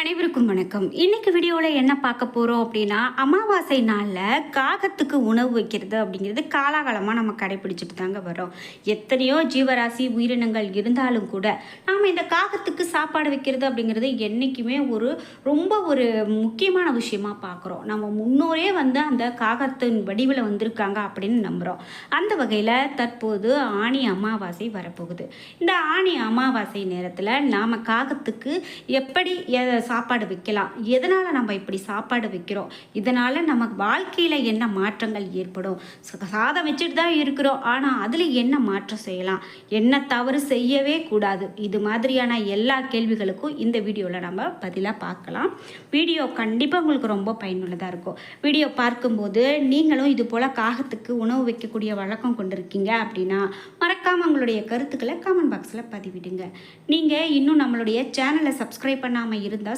அனைவருக்கும் வணக்கம். இன்னைக்கு வீடியோவில் என்ன பார்க்க போகிறோம் அப்படின்னா அமாவாசை நாளில் காகத்துக்கு உணவு வைக்கிறது அப்படிங்கிறது காலாகாலமாக நம்ம கடைபிடிச்சிட்டு தாங்க வரோம் எத்தனையோ ஜீவராசி உயிரினங்கள் இருந்தாலும் கூட நாம் இந்த காகத்துக்கு சாப்பாடு வைக்கிறது அப்படிங்கிறது என்றைக்குமே ஒரு ரொம்ப ஒரு முக்கியமான விஷயமா பார்க்குறோம். நம்ம முன்னோரே வந்து அந்த காகத்தின் வடிவில் வந்திருக்காங்க அப்படின்னு நம்புகிறோம் அந்த வகையில் தற்போது ஆணி அமாவாசை வரப்போகுது. இந்த ஆணி அமாவாசை நேரத்தில் நாம் காகத்துக்கு எப்படி சாப்பாடு வைக்கலாம். எதனால் நம்ம இப்படி சாப்பாடு வைக்கிறோம்? இதனால் நமக்கு வாழ்க்கையில் என்ன மாற்றங்கள் ஏற்படும்? சாதம் வச்சுட்டு தான் இருக்கிறோம். ஆனால் அதில் என்ன மாற்றம் செய்யலாம்? என்ன தவறு செய்யவே கூடாது? இது மாதிரியான எல்லா கேள்விகளுக்கும் இந்த வீடியோவில் நம்ம பதிலாக பார்க்கலாம். வீடியோ கண்டிப்பாக உங்களுக்கு ரொம்ப பயனுள்ளதாக இருக்கும். வீடியோ பார்க்கும்போது நீங்களும் இது போல் காகத்துக்கு உணவு வைக்கக்கூடிய வழக்கம் கொண்டிருக்கீங்க அப்படின்னா மறக்காமல் உங்களுடைய கருத்துக்களை கமெண்ட் பாக்ஸில் பதிவிடுங்க. நீங்கள் இன்னும் நம்மளுடைய சேனலை சப்ஸ்கிரைப் பண்ணாமல் இருந்தால்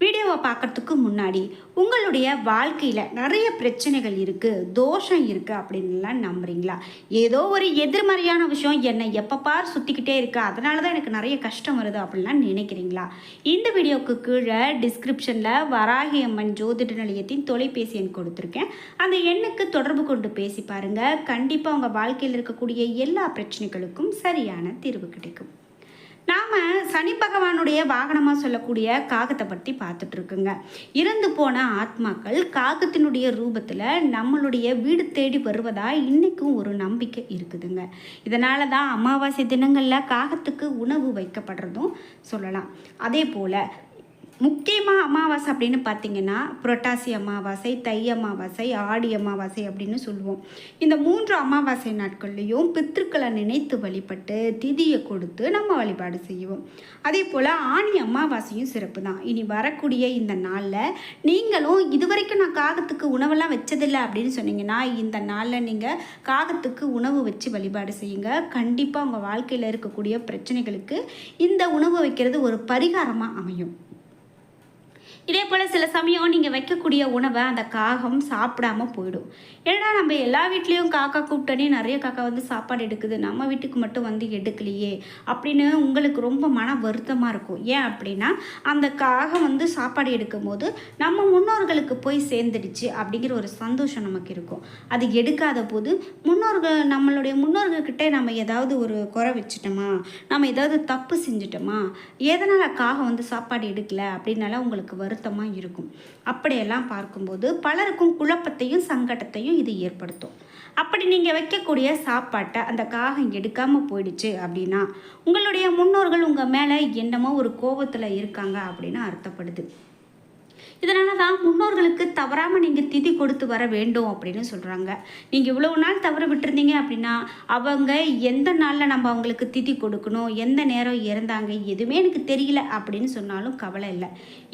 வீடியோவை பார்க்கறதுக்கு முன்னாடி உங்களுடைய வாழ்க்கையில் நிறைய பிரச்சனைகள் இருக்குது தோஷம் இருக்குது அப்படின்லாம் நம்புறீங்களா? ஏதோ ஒரு எதிர்மறையான விஷயம் என்னை எப்போ பார் சுற்றிக்கிட்டே இருக்கு அதனால தான் எனக்கு நிறைய கஷ்டம் வருது அப்படின்லாம் நினைக்கிறீங்களா? இந்த வீடியோவுக்கு கீழே டிஸ்கிரிப்ஷனில் வராகி அம்மன் ஜோதிட நிலையத்தின் தொலைபேசி எண் கொடுத்துருக்கேன். அந்த எண்ணுக்கு தொடர்பு கொண்டு பேசி பாருங்கள் கண்டிப்பாக உங்கள் வாழ்க்கையில் இருக்கக்கூடிய எல்லா பிரச்சனைகளுக்கும் சரியான தீர்வு கிடைக்கும். நாம் சனி பகவானுடைய வாகனமாக சொல்லக்கூடிய காகத்தை பற்றி பார்த்துட்டு இருக்குங்க இறந்து போன ஆத்மாக்கள் காகத்தினுடைய ரூபத்தில் நம்மளுடைய வீடு தேடி வருவதா இன்றைக்கும் ஒரு நம்பிக்கை இருக்குதுங்க. இதனால தான் அமாவாசை தினங்களில் காகத்துக்கு உணவு வைக்கப்படுறதும் சொல்லலாம். அதே போல் முக்கியமாக அமாவாசை அப்படின்னு பார்த்தீங்கன்னா புரட்டாசி அமாவாசை தை அமாவாசை ஆடி அமாவாசை அப்படின்னு சொல்லுவோம். இந்த மூன்று அமாவாசை நாட்கள்லேயும் பித்திருக்களை நினைத்து வழிபட்டு திதியை கொடுத்து நம்ம வழிபாடு செய்வோம். அதே போல் ஆணி அமாவாசையும் சிறப்பு தான். இனி வரக்கூடிய இந்த நாளில் நீங்களும் இதுவரைக்கும் நான் காகத்துக்கு உணவெல்லாம் வச்சதில்லை அப்படின்னு சொன்னீங்கன்னா இந்த நாளில் நீங்கள் காகத்துக்கு உணவு வச்சு வழிபாடு செய்யுங்க. கண்டிப்பாக உங்கள் வாழ்க்கையில் இருக்கக்கூடிய பிரச்சனைகளுக்கு இந்த உணவு வைக்கிறது ஒரு பரிகாரமாக அமையும். இதே போல் சில சமயம் நீங்கள் வைக்கக்கூடிய உணவை அந்த காகம் சாப்பிடாம போயிடும். ஏன்னா நம்ம எல்லா வீட்லேயும் காக்கா கூப்பிட்டோன்னே நிறைய காக்கா வந்து சாப்பாடு எடுக்குது நம்ம வீட்டுக்கு மட்டும் வந்து எடுக்கலையே அப்படின்னு உங்களுக்கு ரொம்ப மன வருத்தமாக இருக்கும். ஏன் அப்படின்னா அந்த காகம் வந்து சாப்பாடு எடுக்கும்போது நம்ம முன்னோர்களுக்கு போய் சேர்ந்துடுச்சு அப்படிங்கிற ஒரு சந்தோஷம் நமக்கு இருக்கும். அது எடுக்காத போது முன்னோர்கள் நம்மளுடைய முன்னோர்கள்கிட்ட நம்ம ஏதாவது ஒரு குறை வச்சுட்டோமா? நம்ம ஏதாவது தப்பு செஞ்சிட்டோமா? எதனால் காகம் வந்து சாப்பாடு எடுக்கலை அப்படின்னால உங்களுக்கு வருத்தமாக இருக்கும். அப்படியெல்லாம் பார்க்கும்போது பலருக்கும் குழப்பத்தையும் சங்கடத்தையும் இது ஏற்படுத்தும். அப்படி நீங்கள் வைக்கக்கூடிய சாப்பாட்டை அந்த காகம் எடுக்காமல் போயிடுச்சு அப்படின்னா உங்களுடைய முன்னோர்கள் உங்கள் மேலே என்னமோ ஒரு கோபத்தில் இருக்காங்க அப்படின்னு அர்த்தப்படுது. இதனால தான் முன்னோர்களுக்கு தவறாமல் நீங்கள் திதி கொடுத்து வர வேண்டும் அப்படின்னு சொல்கிறாங்க நீங்கள் இவ்வளோ நாள் தவறு விட்டுருந்தீங்க அப்படின்னா அவங்க எந்த நாளில் நம்ம அவங்களுக்கு திதி கொடுக்கணும் எந்த நேரம் இறந்தாங்க எதுவுமே எனக்கு தெரியல அப்படின்னு சொன்னாலும் கவலை இல்லை.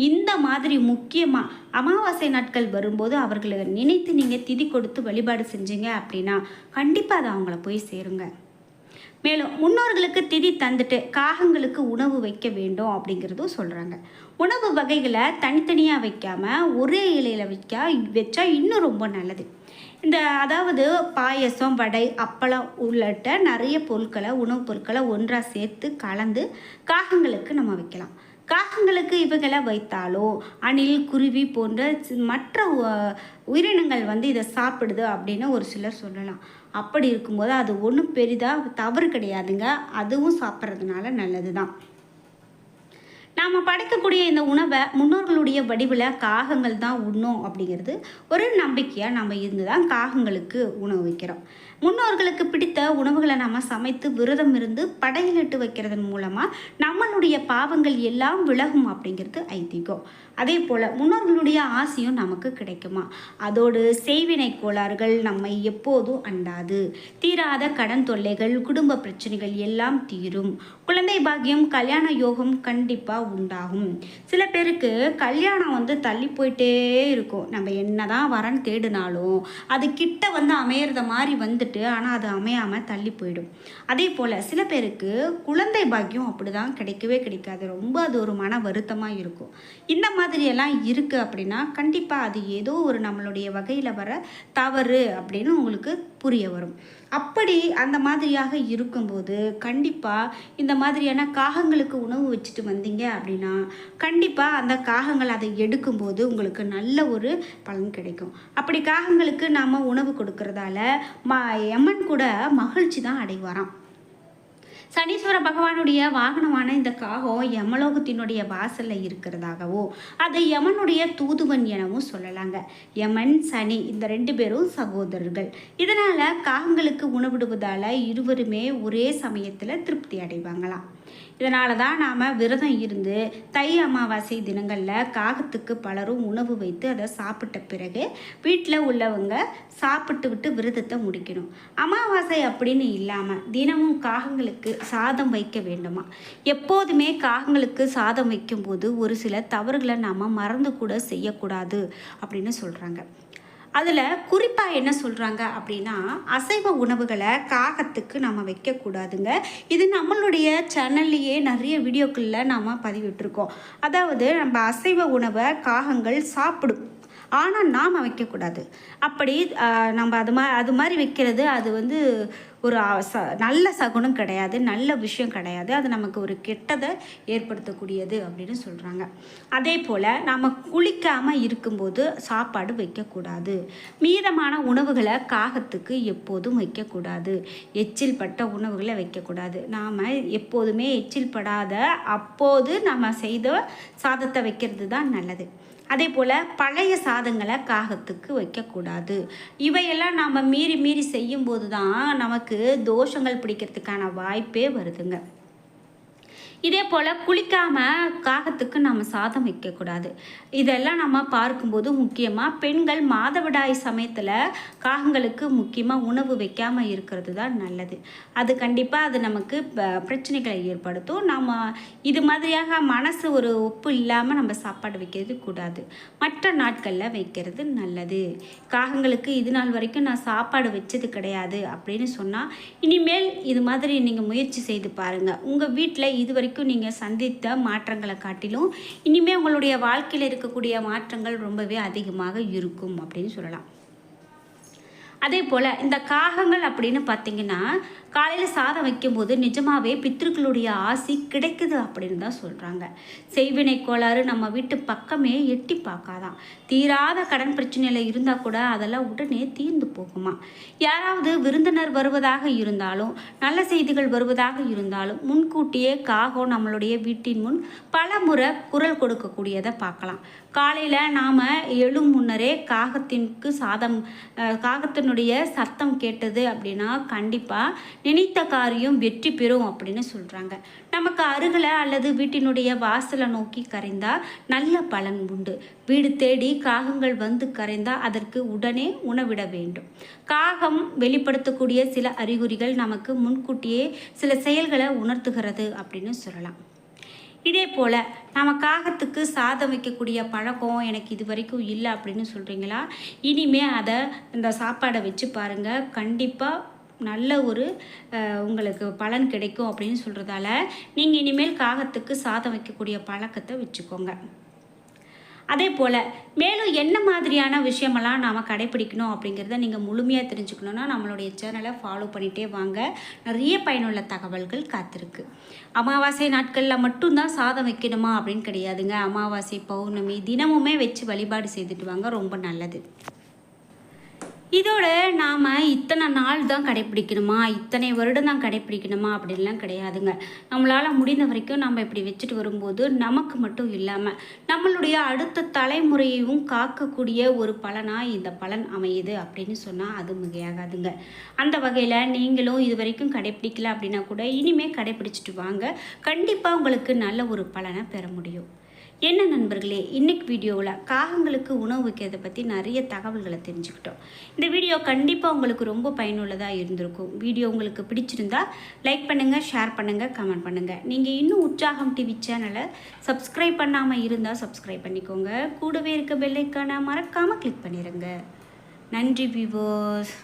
இந்த மாதிரி முக்கியமாக அமாவாசை நாட்கள் வரும்போது அவர்களை நினைத்து நீங்கள் திதி கொடுத்து வழிபாடு செஞ்சீங்க அப்படின்னா கண்டிப்பாக அதை அவங்கள போய் சேருங்க. மேலும் முன்னோர்களுக்கு திதி தந்துட்டு காகங்களுக்கு உணவு வைக்க வேண்டும் அப்படிங்கிறதும் சொல்கிறாங்க உணவு வகைகளை தனித்தனியாக வைக்காமல் ஒரே இலையில் வைக்க வச்சா இன்னும் ரொம்ப நல்லது. இந்த அதாவது பாயசம் வடை அப்பளம் உள்ளிட்ட நிறைய பொருட்களை உணவுப் பொருட்களை ஒன்றாக சேர்த்து கலந்து காகங்களுக்கு நம்ம வைக்கலாம். காகங்களுக்கு இவைகளை வைத்தாலோ அணில் குருவி போன்ற மற்ற உயிரினங்கள் வந்து இதை சாப்பிடுது அப்படின்னு ஒரு சிலர் சொல்லலாம். அப்படி இருக்கும்போது அது ஒன்றும் பெரிதாக தவறு கிடையாதுங்க. அதுவும் சாப்பிட்றதுனால நல்லது தான் நாம் படைக்கக்கூடிய இந்த உணவை முன்னோர்களுடைய வடிவில் காகங்கள் தான் உண்ணும் அப்படிங்கிறது ஒரு நம்பிக்கையாக நம்ம இருந்து தான் காகங்களுக்கு உணவு வைக்கிறோம். முன்னோர்களுக்கு பிடித்த உணவுகளை நம்ம சமைத்து விரதம் இருந்து படையிலிட்டு வைக்கிறதன் மூலமாக நம்மளுடைய பாவங்கள் எல்லாம் விலகும் அப்படிங்கிறது ஐதீகம். அதே போல் முன்னோர்களுடைய ஆசையும் நமக்கு கிடைக்குமா? அதோடு செய்வினை கோளாறுகள் நம்மை எப்போதும் அண்டாது. தீராத கடன் தொல்லைகள் குடும்ப பிரச்சனைகள் எல்லாம் தீரும். குழந்தை பாக்கியம் கல்யாண யோகம் கண்டிப்பாக உண்டாகும். சில பேருக்கு கல்யாணம் வந்து தள்ளி போயிட்டே இருக்கும். நம்ம என்னதான் வரன் தேடினாலும் அது கிட்ட வந்து அமையிறத மாதிரி வந்துட்டு ஆனால் அது அமையாமல் தள்ளி போயிடும். அதே போல் சில பேருக்கு குழந்தை பாக்கியம் அப்படிதான் கிடைக்கவே கிடைக்காது. ரொம்ப அது ஒரு மன வருத்தமாக இருக்கும். இந்த மாதிரியெல்லாம் இருக்குது அப்படின்னா கண்டிப்பாக அது ஏதோ ஒரு நம்மளுடைய வகையில் வர தவறு அப்படின்னு உங்களுக்கு புரிய வரும். அப்படி அந்த மாதிரியாக இருக்கும்போது கண்டிப்பாக இந்த மாதிரியான காகங்களுக்கு உணவு வச்சுட்டு வந்தீங்க அப்படின்னா கண்டிப்பாக அந்த காகங்கள் அதை எடுக்கும்போது உங்களுக்கு நல்ல ஒரு பலன் கிடைக்கும். அப்படி காகங்களுக்கு நாம் உணவு கொடுக்கறதால ம எம்மன் கூட மகிழ்ச்சி தான் அடைவாராம். சனீஸ்வர பகவானுடைய வாகனமான இந்த காகம் யமலோகத்தினுடைய வாசல்ல இருக்கிறதாகவோ அதை யமனுடைய தூதுவன் எனவும் சொல்லலாங்க. யமன் சனி இந்த ரெண்டு பேரும் சகோதரர்கள். இதனால காகங்களுக்கு உணவிடுவதால இருவருமே ஒரே சமயத்துல திருப்தி அடைவாங்களாம். இதனால தான் நாம் விரதம் இருந்து தை அமாவாசை தினங்களில் காகத்துக்கு பலரும் உணவு வைத்து அதை சாப்பிட்ட பிறகு வீட்டில் உள்ளவங்க சாப்பிட்டு விட்டு விரதத்தை முடிக்கணும். அமாவாசை அப்படின்னு இல்லாமல் தினமும் காகங்களுக்கு சாதம் வைக்க வேண்டுமா? எப்போதுமே காகங்களுக்கு சாதம் வைக்கும்போது ஒரு சில தவறுகளை நாம் மறந்து கூட செய்யக்கூடாது அப்படின்னு சொல்கிறாங்க அதில் குறிப்பாக என்ன சொல்கிறாங்க அப்படின்னா அசைவ உணவுகளை காகத்துக்கு நம்ம வைக்கக்கூடாதுங்க. இது நம்மளுடைய சேனல்லையே நிறைய வீடியோக்களில் நாம் பதிவிட்டிருக்கோம். அதாவது நம்ம அசைவ உணவை காகங்கள் சாப்பிடும். ஆனால் நாம் வைக்கக்கூடாது. அப்படி நம்ம அது மா அது மாதிரி வைக்கிறது அது வந்து ஒரு ச நல்ல சகுனம் கிடையாது நல்ல விஷயம் கிடையாது. அது நமக்கு ஒரு கெட்டதை ஏற்படுத்தக்கூடியது அப்படின்னு சொல்கிறாங்க அதே போல் நாம் குளிக்காமல் இருக்கும்போது சாப்பாடு வைக்கக்கூடாது. மீதமான உணவுகளை காகத்துக்கு எப்போதும் வைக்கக்கூடாது. எச்சில் பட்ட உணவுகளை வைக்கக்கூடாது. நாம் எப்போதுமே எச்சில் படாத அப்போது நம்ம செய்த சாதத்தை வைக்கிறது தான் நல்லது. அதே போல் பழைய சாதங்களை காகத்துக்கு வைக்கக்கூடாது. இவையெல்லாம் நாம் மீறி மீறி செய்யும்போது தான் நமக்கு தோஷங்கள் பிடிக்கிறதுக்கான வாய்ப்பே வருதுங்க. இதே போல் குளிக்காமல் காகத்துக்கு நம்ம சாதம் வைக்கக்கூடாது. இதெல்லாம் நம்ம பார்க்கும்போது முக்கியமாக பெண்கள் மாதவிடாய் சமயத்தில் காகங்களுக்கு முக்கியமாக உணவு வைக்காமல் இருக்கிறது தான் நல்லது. அது கண்டிப்பாக அது நமக்கு ப- பிரச்சனைகளை ஏற்படுத்தும். நம்ம இது மாதிரியாக மனசு ஒரு ஒப்பு இல்லாமல் நம்ம சாப்பாடு வைக்கிறது கூடாது. மற்ற நாட்களில் வைக்கிறது நல்லது. காகங்களுக்கு இது நாள் வரைக்கும் நான் சாப்பாடு வச்சது கிடையாது அப்படின்னு சொன்னால் இனிமேல் இது மாதிரி நீங்கள் முயற்சி செய்து பாருங்கள் உங்கள் வீட்டில் இது வரைக்கும் நீங்கள் சந்தித்த மாற்றங்களை காட்டிலும் இனிமேல் உங்களுடைய வாழ்க்கையில் இருக்கக்கூடிய மாற்றங்கள் ரொம்பவே அதிகமாக இருக்கும் அப்படின்னு சொல்லலாம். அதே போல் இந்த காகங்கள் அப்படின்னு பார்த்தீங்கன்னா காலையில் சாதம் வைக்கும்போது நிஜமாகவே பித்ருக்களுடைய ஆசி கிடைக்குது அப்படின்னு தான் சொல்கிறாங்க செய்வினை கோளாறு நம்ம வீட்டு பக்கமே எட்டி பார்க்காதான். தீராத கடன் பிரச்சனையில் இருந்தால் கூட அதெல்லாம் உடனே தீர்ந்து போகுமா? யாராவது விருந்தினர் வருவதாக இருந்தாலும் நல்ல செய்திகள் வருவதாக இருந்தாலும் முன்கூட்டியே காகம் நம்மளுடைய வீட்டின் முன் பல முறை குரல் கொடுக்கக்கூடியதை பார்க்கலாம். காலையில் நாம் எழும் முன்னரே காகத்திற்கு சாதம் காகத்தினுடைய சத்தம் கேட்டது அப்படின்னா கண்டிப்பாக நினைத்த காரியம் வெற்றி பெறும் அப்படின்னு சொல்கிறாங்க நமக்கு அருகில் அல்லது வீட்டினுடைய வாசலை நோக்கி கரைந்தால் நல்ல பலன் உண்டு. வீடு தேடி காகங்கள் வந்து கரைந்தால் அதற்கு உடனே உணவிட வேண்டும். காகம் வெளிப்படுத்தக்கூடிய சில அறிகுறிகள் நமக்கு முன்கூட்டியே சில செயல்களை உணர்த்துகிறது அப்படின்னு சொல்லலாம். இதே போல் நம்ம காகத்துக்கு சாதம் வைக்கக்கூடிய பழக்கம் எனக்கு இது வரைக்கும் இல்லை அப்படின்னு சொல்கிறீங்களா இனிமே அதை இந்த சாப்பாடை வச்சு பாருங்கள் கண்டிப்பாக நல்ல ஒரு உங்களுக்கு பலன் கிடைக்கும் அப்படின்னு சொல்கிறதால நீங்கள் இனிமேல் காகத்துக்கு சாதம் வைக்கக்கூடிய பழக்கத்தை வச்சுக்கோங்க. அதே போல் மேலும் என்ன மாதிரியான விஷயமெல்லாம் நாம் கடைப்பிடிக்கணும் அப்படிங்கிறத நீங்கள் முழுமையாக தெரிஞ்சுக்கணுன்னா நம்மளுடைய சேனலை ஃபாலோ பண்ணிகிட்டே வாங்க. நிறைய பயனுள்ள தகவல்கள் காத்திருக்கு. அமாவாசை நாட்களில் மட்டும்தான் சாதம் வைக்கணுமா அப்படின்னு கிடையாதுங்க. அமாவாசை பௌர்ணமி தினமுமே வச்சு வழிபாடு செய்துட்டு வாங்க. ரொம்ப நல்லது. இதோட நாம் இத்தனை நாள் தான் கடைப்பிடிக்கணுமா? இத்தனை வருடம் தான் கடைப்பிடிக்கணுமா? அப்படின்லாம் கிடையாதுங்க. நம்மளால் முடிந்த வரைக்கும் நம்ம இப்படி வச்சுட்டு வரும்போது நமக்கு மட்டும் இல்லாமல் நம்மளுடைய அடுத்த தலைமுறையையும் காக்கக்கூடிய ஒரு பலனாக இந்த பலன் அமையுது அப்படின்னு சொன்னால் அது மிகையாகாதுங்க. அந்த வகையில் நீங்களும் இது வரைக்கும் கடைப்பிடிக்கல அப்படின்னா கூட இனிமேல் கடைப்பிடிச்சிட்டு வாங்க. கண்டிப்பாக உங்களுக்கு நல்ல ஒரு பலனை பெற முடியும். என்ன நண்பர்களே இன்னைக்கு வீடியோவில் காகங்களுக்கு உணவு வைக்கிறத பற்றி நிறைய தகவல்களை தெரிஞ்சுக்கிட்டோம். இந்த வீடியோ கண்டிப்பாக உங்களுக்கு ரொம்ப பயனுள்ளதாக இருந்திருக்கும். வீடியோ உங்களுக்கு பிடிச்சிருந்தா லைக் பண்ணுங்கள் ஷேர் பண்ணுங்கள் கமெண்ட் பண்ணுங்கள் நீங்கள் இன்னும் உற்சாகம் டிவி சேனலை சப்ஸ்கிரைப் பண்ணாமல் இருந்தால் சப்ஸ்கிரைப் பண்ணிக்கோங்க. கூடவே இருக்க பெல்லைக்கான மறக்காமல் கிளிக் பண்ணிடுங்க நன்றி விவோஸ்